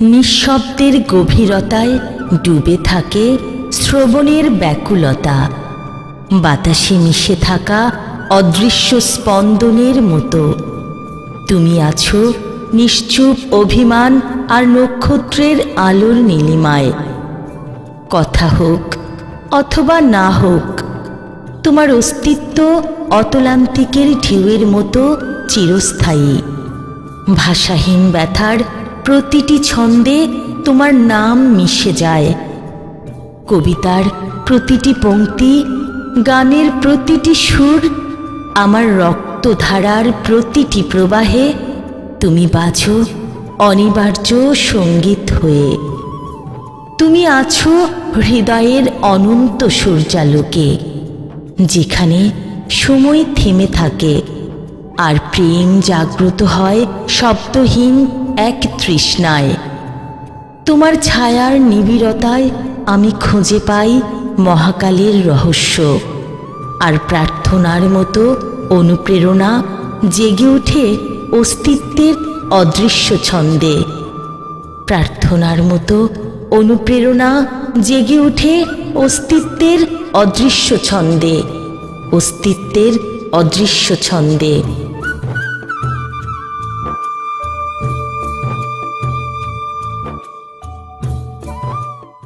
নিঃশব্দের গভীরতায় ডুবে থাকে শ্রবণের ব্যাকুলতা। বাতাসে মিশে থাকা অদৃশ্য স্পন্দনের মতো। তুমি আছো নিশ্চুপ অভিমান আর নক্ষত্রের আলোর নীলিমায়। কথা হোক অথবা না হোক, তোমার অস্তিত্ব অতলান্তিকের ঢেউয়ের মতো চিরস্থায়ী। ভাষাহীন ব্যথার প্রতিটি ছন্দে তোমার নাম মিশে যায়। কবিতার প্রতিটি পংক্তি গানের প্রতিটি সুর, আমার রক্তধারার প্রতিটি প্রবাহে তুমি বাজো অনিবার্য সংগীত হয়ে। তুমি আছো হৃদয়ের অনন্ত সূর্যালোকে, যেখানে সময় থেমে থাকে, আর প্রেম জাগ্রত হয় শব্দহীন এক তৃষ্ণায়। তোমার ছায়ার নিবিড়তায় আমি খুঁজে পাই মহাকালের রহস্য আর প্রার্থনার মতো অনুপ্রেরণা জেগে ওঠে অস্তিত্বের অদৃশ্য ছন্দে। প্রার্থনার মতো অনুপ্রেরণা জেগে ওঠে অস্তিত্বের অদৃশ্য ছন্দে। অস্তিত্বের অদৃশ্য ছন্দে।